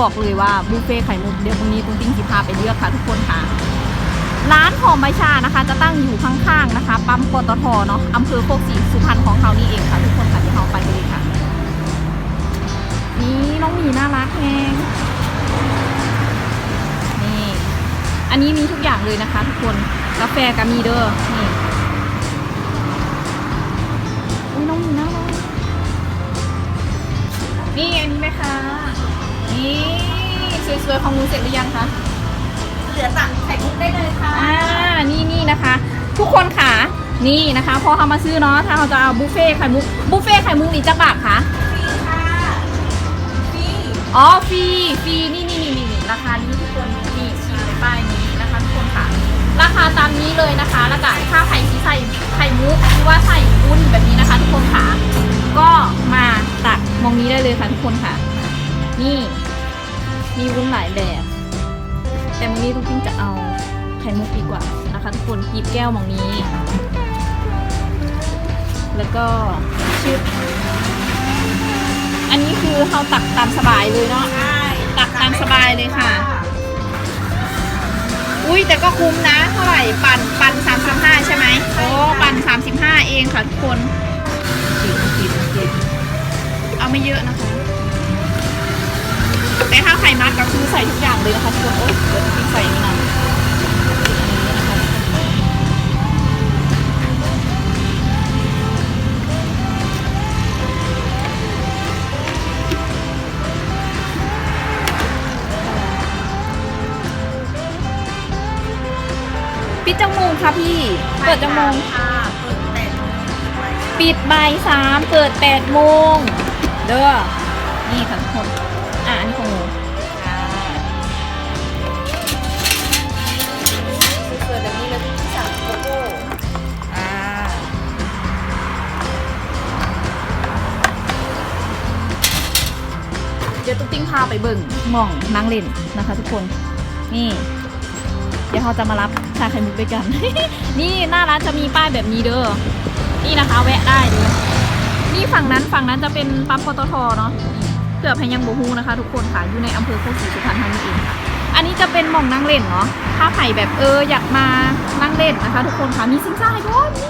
บอกเลยว่าบุฟเฟ่ไข่มุกเดี๋ยววันนี้ตุ้งติ้งสิพาไปเลือกค่ะทุกคนค่ะ ร้านหอมใบชานะคะ จะตั้งอยู่ข้างๆนะคะ ปั๊มปตทเนาะอำเภอโคกศรีสุพรรณของเขานี่เองค่ะ ทุกคนค่ะที่เราไปเลยค่ะ นี่น้องหมีน่ารักแฮงนี่ อันนี้มีทุกอย่างเลยนะคะ ทุกคนกาแฟก็มีเด้อนี่น้องหมีน่ารักนี่อันนี้ไหมคะ นี่สวยๆของหนูเสร็จหรือยังคะ เหลือสั่งไข่มุกได้เลยค่ะ อ่า นี่นี่นะคะ ทุกคนค่ะ นี่นะคะ พอเขามาซื้อเนาะ ถ้าเขาจะเอาบุฟเฟ่ต์ไข่มุก บุฟเฟ่ต์ไข่มุกนี่จะบาทคะฟรีค่ะ ฟรี อ๋อ ฟรี ฟรี นี่นี่นี่นี่นี่ราคานี้ทุกคนนี่ชี้ในป้ายนี้นะคะทุกคนค่ะ ราคาตามนี้เลยนะคะ แล้วก็ถ้าใครที่ใส่ไข่มุกหรือว่าใส่วุ้นแบบนี้นะคะ ทุกคนค่ะ ก็มาตักมองนี้ได้เลยค่ะทุกคนค่ะ นี่ มีวุ้นหลายแบบ แต่มองนี้ทุกทิ้งจะเอาไข่มุกดีกว่านะคะทุกคนหยิบแก้วมองนี้ แล้วก็ชึบอันนี้คือเราตักตามสบายเลยเนาะ ตักตามสบายเลยค่ะ อุ้ยแต่ก็คุ้มนะ เท่าไหร่ ปั่นปั่นสามสิบห้าใช่ไหมโอ้ แต่ถ้าไข่มัดก็คือใส่ทุกอย่างเลยนะคะทุกคนโอ้ยเดี๋ยวทิ้งใส่นี่นะอันนี้นะคะปิดจังโมงค่ะพี่ เปิดจังโมงค่ะเปิดแปดโมงไว้ปิดบ่ายสามเปิดแปดโมงเด้อนี่ค่ะทุกคน อันนี้ของหนูค่ะสวยๆแบบนี้เลยที่สั่งโกโก้อ่าเดี๋ยวตุ๊กติ้งพาไปเบิ่งหม่องนั่งเล่นนะคะ ทุกคน นี่ เดี๋ยวเราจะมารับชาไข่มุกด้วยกัน นี่หน้าร้านจะมีป้ายแบบนี้เด้อ นี่นะคะ แวะได้เลยนี่ฝั่งนั้นฝั่งนั้นจะเป็นปั๊มปตทเนาะ เกือบพยังบูฮูนะคะ ทุกคนค่ะอยู่ในอำเภอโคกศรีสุพรรณทานี้เองค่ะอันนี้จะเป็นหม่องนั่งเล่นเนาะถ้าใครแบบเอออยากมานั่งเล่นนะคะ ทุกคนค่ะมีซิงซ่าให้ด้วยนี่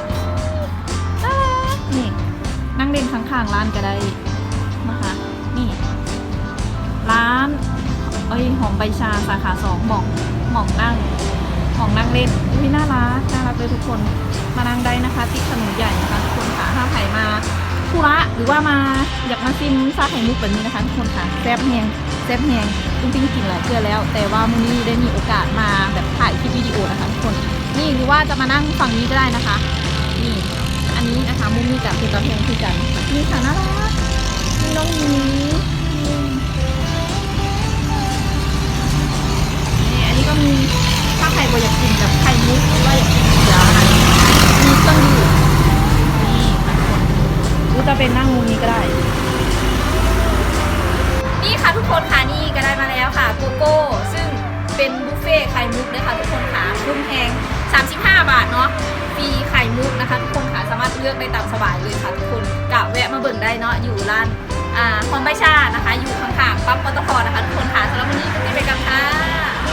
น่ารักนี่นั่งเล่นข้างๆร้านก็ได้นะคะนี่ ร้านเอ้ยหอมใบชาสาขาสองหม่องหม่องนั่งหม่องนั่งเล่นอุ้ยน่ารักน่ารักเลยทุกคนมานั่งได้นะคะติดถนนใหญ่นะคะทุกคนค่ะถ้าใครมา ธุระหรือว่ามาอยากมาซิมซาไข่มุกแบบนี้นะคะทุกคนค่ะแซ่บแหงแซ่บแหงจริงๆกินหลายเกลือแล้ว แต่ว่ามื้อนี้ได้มีโอกาสมาแบบถ่ายคลิปวิดีโอนะคะทุกคน นี่หรือว่าจะมานั่งฝั่งนี้ก็ได้นะคะ นี่ อันนี้นะคะมุมนี้กับคือตอนเพงคือกันนี่ค่ะน่ารักมีน้องมี กคนค่ะนี่ก็ได้มาแล้วค่ะโกโก้ซึ่งเป็นบุฟเฟ่ไข่มุกนะคะทุกคนค่ะรุ่มแพง35 บาทเนาะฟรีไข่มุกนะคะ ทุกคนค่ะสามารถเลือกได้ตามสบายเลยค่ะทุกคนกะแวะมาเบิ่งได้เนาะอยู่ร้านอ่าคอมไบชานะคะ อยู่ข้างๆปั๊มปตทนะคะทุกคนค่ะสำหรับวันนี้ก็ไปกันค่ะ